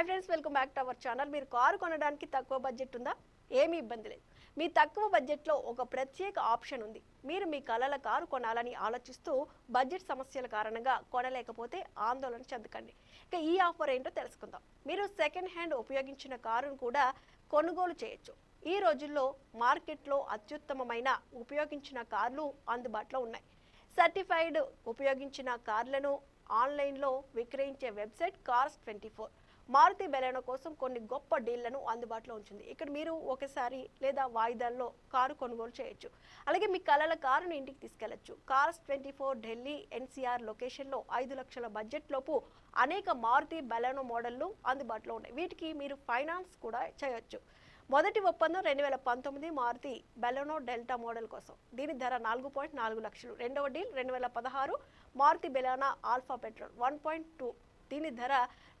Hi friends welcome back to our channel. మీరు car కొనడానికి తక్కువ బడ్జెట్ ఉందా? ఏమీ ఇబ్బంది లేదు. మీ తక్కువ బడ్జెట్లో ఒక ప్రత్యేక ఆప్షన్ ఉంది. మీరు మీ కలల కారు కొనాలని ఆలోచిస్తూ బడ్జెట్ సమస్యల కారణంగా కొనలేకపోతే ఆందోళన చెందకండి. ఇక ఈ ఆఫర్ ఏంటో తెలుసుకుందాం. మీరు సెకండ్ హ్యాండ్ ఉపయోగించిన కారును కూడా కొనుగోలు చేయొచ్చు. ఈ రోజుల్లో మార్కెట్లో అత్యుత్తమమైన ఉపయోగించిన కార్లు అందుబాటులో ఉన్నాయి. సర్టిఫైడ్ ఉపయోగించిన కార్లను ఆన్లైన్లో విక్రయించే website cars twenty four Maruti Baleno కోసం కొన్ని గొప్ప డీళ్ళను అందుబాటులో ఉంచింది. ఇక్కడ మీరు ఒకసారి లేదా వాయిదాల్లో కారు కొనుగోలు చేయొచ్చు. అలాగే మీ కలల కారును ఇంటికి తీసుకెళ్ళొచ్చు. Cars twenty four Delhi NCR లొకేషన్లో ఐదు లక్షల బడ్జెట్ లోపు అనేక మారుతి బెలెనో మోడళ్ళు అందుబాటులో ఉన్నాయి. వీటికి మీరు ఫైనాన్స్ కూడా చేయొచ్చు. మొదటి ఒప్పందం రెండు వేల పంతొమ్మిది మారుతి బెలెనో డెల్టా మోడల్ కోసం. దీని ధర నాలుగు పాయింట్ నాలుగు లక్షలు. రెండవ డీల్ రెండు వేల పదహారు Maruti Baleno Alpha petrol one point two దీని ధర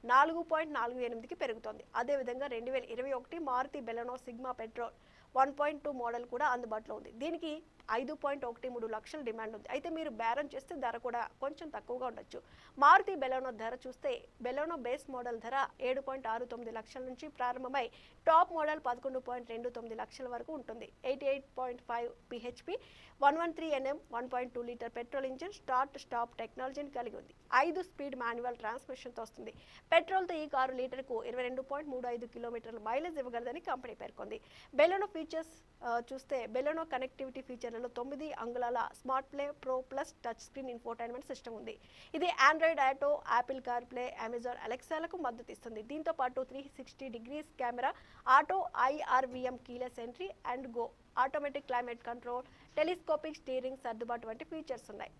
నాలుగు పాయింట్ నాలుగు ఎనిమిదికి పెరుగుతోంది. అదేవిధంగా రెండు వేల ఇరవై ఒకటి Maruti Baleno Sigma petrol one point two model కూడా అందుబాటులో ఉంది. దీనికి ఐదు పాయింట్ ఒకటి మూడు లక్షల డిమాండ్ ఉంది. అయితే మీరు బేరం చేస్తే ధర కూడా కొంచెం తక్కువగా ఉండొచ్చు. మారుతి బెలోనో ధర చూస్తే బెలోనో బేస్ మోడల్ ధర ఏడు పాయింట్ ఆరు తొమ్మిది లక్షల నుంచి ప్రారంభమై టాప్ మోడల్ పదకొండు పాయింట్ రెండు తొమ్మిది లక్షల వరకు ఉంటుంది. Eighty eight point five PHP one one three Nm one point two litre petrol engine start stop టెక్నాలజీని కలిగి ఉంది. ఐదు స్పీడ్ మాన్యువల్ ట్రాన్స్మిషన్తో వస్తుంది. పెట్రోల్తో ఈ కారు లీటర్కు ఇరవై రెండు పాయింట్ మూడు ఐదు కిలోమీటర్ల మైలేజ్ ఇవ్వగలదని కంపెనీ పేర్కొంది. బెలోనో ఫీచర్స్ చూస్తే బెలోనో కనెక్టివిటీ మోడల్లో తొమ్మిది అంగుళాల smart play pro plus touch screen infotainment system ఉంది. ఇది Android Auto Apple CarPlay Amazon అలెక్సాలకు మద్దతు ఇస్తుంది. దీంతో పాటు three sixty degrees camera auto IRVM keyless entry and go. Automatic climate control telescopic steering సర్దుబాటు వంటి ఫీచర్స్ ఉన్నాయి.